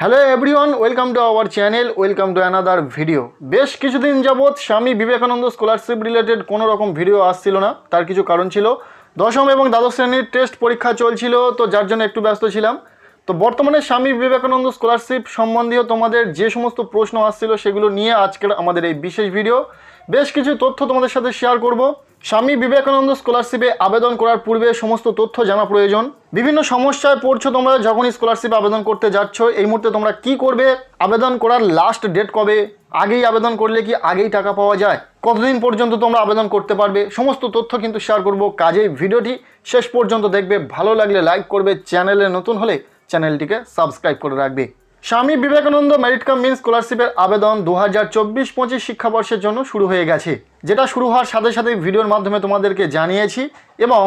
Hello everyone welcome to our channel welcome to another video বেশ কিছুদিন যাবৎ Swami Vivekananda scholarship related কোনো রকম ভিডিও আসছিল না, তার কিছু কারণ ছিল। দশম এবং দ্বাদশ শ্রেণির টেস্ট পরীক্ষা চলছিল, তো যার জন্য একটু ব্যস্ত ছিলাম। তো বর্তমানে স্বামী বিবেকানন্দ স্কলারশিপ সম্বন্ধীয় তোমাদের যে সমস্ত প্রশ্ন আসছিল, সেগুলো নিয়ে আজকের আমাদের এই বিশেষ ভিডিও বেশ কিছু তথ্য তোমাদের সাথে শেয়ার করব। স্বামী বিবেকানন্দ স্কলারশিপে আবেদন করার পূর্বে সমস্ত তথ্য জানা প্রয়োজন। বিভিন্ন সমস্যায় পড়ছো তোমরা যখনই স্কলারশিপ আবেদন করতে যাচ্ছ, এই মুহূর্তে তোমরা কি করবে? আবেদন করার লাস্ট ডেট কবে? আগেই আবেদন করলে কি আগেই টাকা পাওয়া যায়? কতদিন পর্যন্ত তোমরা আবেদন করতে পারবে? সমস্ত তথ্য কিন্তু শেয়ার করব কাজেই ভিডিওটি। শেষ পর্যন্ত দেখবে, ভালো লাগলে লাইক করবে চ্যানেলে নতুন হলে চ্যানেলটিকে সাবস্ক্রাইব করে রাখবে। স্বামী বিবেকানন্দ মেরিট কাম মিন স্কলারশিপের আবেদন দু হাজার চব্বিশ পঁচিশ শিক্ষাবর্ষের জন্য শুরু হয়ে গেছে। যেটা শুরু হওয়ার সাথে সাথে ভিডিওর মাধ্যমে তোমাদেরকে জানিয়েছি এবং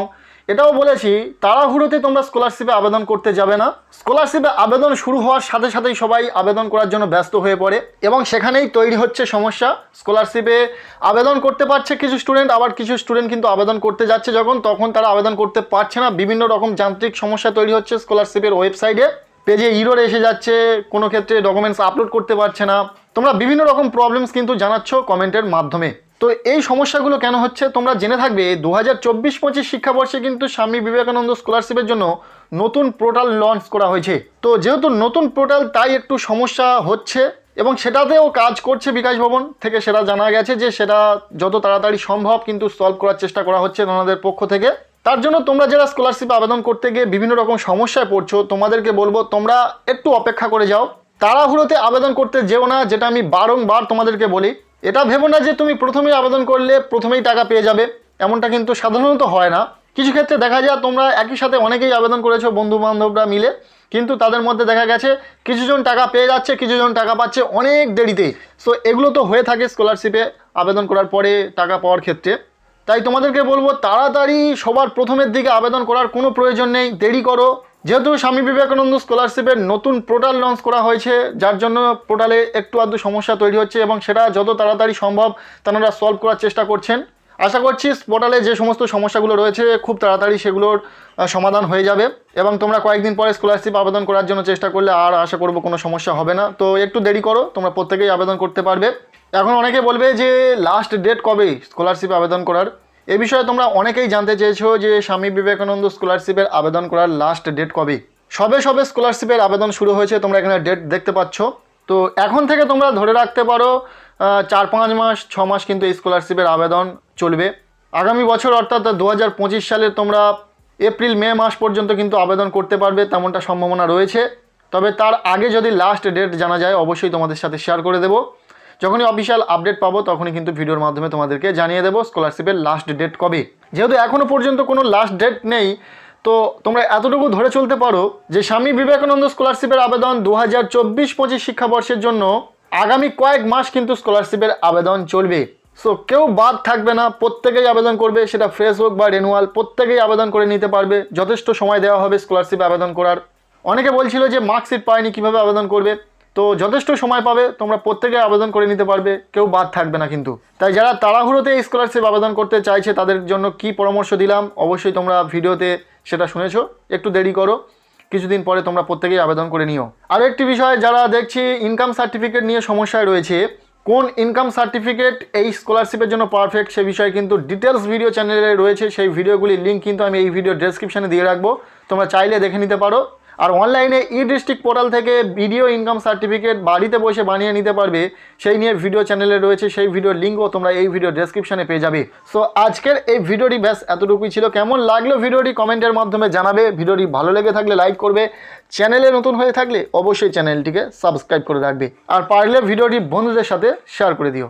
এটাও বলেছি, তাড়াহুড়োতে তোমরা স্কলারশিপে আবেদন করতে যাবে না। স্কলারশিপে আবেদন শুরু হওয়ার সাথে সাথেই সবাই আবেদন করার জন্য ব্যস্ত হয়ে পড়ে এবং সেখানেই তৈরি হচ্ছে সমস্যা। স্কলারশিপে আবেদন করতে পারছে কিছু স্টুডেন্ট আবার কিছু স্টুডেন্ট কিন্তু আবেদন করতে যাচ্ছে যখন, তখন তারা আবেদন করতে পারছে না। বিভিন্ন রকম যান্ত্রিক সমস্যা তৈরি হচ্ছে স্কলারশিপের ওয়েবসাইটে পেজে ইরোর এসে যাচ্ছে, কোনো ক্ষেত্রে ডকুমেন্টস আপলোড করতে পারছে না। তোমরা বিভিন্ন রকম প্রবলেমস কিন্তু জানাচ্ছ কমেন্টের মাধ্যমে। তো এই সমস্যাগুলো কেন হচ্ছে? তোমরা জেনে থাকবে দু হাজার চব্বিশ পঁচিশ শিক্ষাবর্ষে কিন্তু স্বামী বিবেকানন্দ স্কলারশিপের জন্য নতুন পোর্টাল লঞ্চ করা হয়েছে। তো যেহেতু নতুন পোর্টাল, তাই একটু সমস্যা হচ্ছে এবং সেটাতেও কাজ করছে বিকাশ ভবন থেকে সেটা জানা গেছে যে সেটা যত তাড়াতাড়ি সম্ভব কিন্তু সলভ করার চেষ্টা করা হচ্ছে ওনাদের পক্ষ থেকে। তার জন্য তোমরা যারা স্কলারশিপ আবেদন করতে গিয়ে বিভিন্ন রকম সমস্যায় পড়ছো, তোমাদেরকে বলব তোমরা একটু অপেক্ষা করে যাও। তাড়াহুড়োতে আবেদন করতে যেও না, যেটা আমি বারংবার তোমাদেরকে বলি। এটা ভেবো না যে তুমি প্রথমেই আবেদন করলে প্রথমেই টাকা পেয়ে যাবে, এমনটা কিন্তু সাধারণত হয় না। কিছু ক্ষেত্রে দেখা যায় তোমরা একই সাথে অনেকেই আবেদন করেছ বন্ধু বান্ধবরা মিলে, কিন্তু তাদের মধ্যে দেখা গেছে কিছুজন টাকা পেয়ে যাচ্ছে, কিছুজন টাকা পাচ্ছে অনেক দেরিতে। সো এগুলো তো হয়ে থাকে স্কলারশিপে আবেদন করার পরে টাকা পাওয়ার ক্ষেত্রে। তাই তোমাদেরকে বলব, তাড়াতাড়ি সবার প্রথমের দিকে আবেদন করার কোনো প্রয়োজন নেই, দেরি করো। যেহেতু স্বামী বিবেকানন্দ স্কলারশিপের নতুন পোর্টাল লঞ্চ করা হয়েছে, যার জন্য পোর্টালে একটু আধটু সমস্যা তৈরি হচ্ছে এবং সেটা যত তাড়াতাড়ি সম্ভব তারা সলভ করার চেষ্টা করছেন। আশা করছি পোর্টালে যে সমস্ত সমস্যাগুলো রয়েছে, খুব তাড়াতাড়ি সেগুলোর সমাধান হয়ে যাবে এবং তোমরা কয়েকদিন পরে স্কলারশিপ আবেদন করার জন্য চেষ্টা করলে আর আশা করব কোনো সমস্যা হবে না। তো একটু দেরি করো, তোমরা প্রত্যেকেই আবেদন করতে পারবে। এখন অনেকে বলবে যে লাস্ট ডেট কবে স্কলারশিপ আবেদন করার? এ বিষয়ে তোমরা অনেকেই জানতে চেয়েছো যে স্বামী বিবেকানন্দ স্কলারশিপের আবেদন করার লাস্ট ডেট কবে? সবে সবে স্কলারশিপের আবেদন শুরু হয়েছে, তোমরা এখানে ডেট দেখতে পাচ্ছ। তো এখন থেকে তোমরা ধরে রাখতে পারো চার পাঁচ মাস, ছ মাস কিন্তু এই স্কলারশিপের আবেদন চলবে। আগামী বছর অর্থাৎ দু হাজার পঁচিশ সালে তোমরা এপ্রিল, মে মাস পর্যন্ত কিন্তু আবেদন করতে পারবে, তেমনটা সম্ভাবনা রয়েছে। তবে তার আগে যদি লাস্ট ডেট জানা যায়, অবশ্যই তোমাদের সাথে শেয়ার করে দেবো। যখনই অফিসিয়াল আপডেট পাবো, তখনই কিন্তু ভিডিওর মাধ্যমে তোমাদেরকে জানিয়ে দেবো স্কলারশিপের লাস্ট ডেট কবে। যেহেতু এখনও পর্যন্ত কোনো লাস্ট ডেট নেই, তো তোমরা এতটুকু ধরে চলতে পারো যে স্বামী বিবেকানন্দ স্কলারশিপের আবেদন দু হাজার চব্বিশ পঁচিশ শিক্ষাবর্ষের জন্য আগামী কয়েক মাস কিন্তু স্কলারশিপের আবেদন চলবে। সো কেউ বাদ থাকবে না, প্রত্যেকেই আবেদন করবে, সেটা ফ্রেশ হোক বা রেনুয়াল প্রত্যেকেই আবেদন করে নিতে পারবে। যথেষ্ট সময় দেওয়া হবে স্কলারশিপ আবেদন করার। অনেকে বলছিল যে মার্কশিট পায়নি, কীভাবে আবেদন করবে? তো যথেষ্ট সময় পাবে, তোমরা প্রত্যেকে আবেদন করে নিতে পারবে, কেউ বাদ থাকবে না কিন্তু। তাই যারা তাড়াহুড়োতে এই স্কলারশিপ আবেদন করতে চাইছে, তাদের জন্য কি পরামর্শ দিলাম, অবশ্যই তোমরা ভিডিওতে সেটা শুনেছো, একটু দেরি করো, কিছুদিন পরে তোমরা প্রত্যেকেই আবেদন করে নিও। আর একটি বিষয়, যারা দেখছি ইনকাম সার্টিফিকেট নিয়ে সমস্যায় রয়েছে, কোন ইনকাম সার্টিফিকেট এই স্কলারশিপের জন্য পারফেক্ট সে বিষয়ে কিন্তু ডিটেলস ভিডিও চ্যানেলে রয়েছে, সেই ভিডিওগুলির লিঙ্ক কিন্তু আমি এই ভিডিও ডেসক্রিপশনে দিয়ে রাখব। তোমরা চাইলে দেখে নিতে পারো। আর অনলাইনে ই ডিস্ট্রিক্ট পোর্টাল থেকে ভিডিও ইনকাম সার্টিফিকেট বাড়িতে বসে বানিয়ে নিতে পারবে। সেই নিয়ে ভিডিও চ্যানেলে রয়েছে, সেই ভিডিওর লিঙ্কও তোমরা এই ভিডিও ডেসক্রিপশনে পেয়ে যাবে। সো আজকের এই ভিডিওটি ব্যাস এতটুকুই ছিল। কেমন লাগল ভিডিওটি কমেন্টের মাধ্যমে জানাবে। ভিডিওটি ভালো লেগে থাকলে লাইক করবে। চ্যানেলে নতুন হয়ে থাকলে অবশ্যই চ্যানেলটিকে সাবস্ক্রাইব করে রাখবে। আর পারলে ভিডিওটি বন্ধুদের সাথে শেয়ার করে দিও।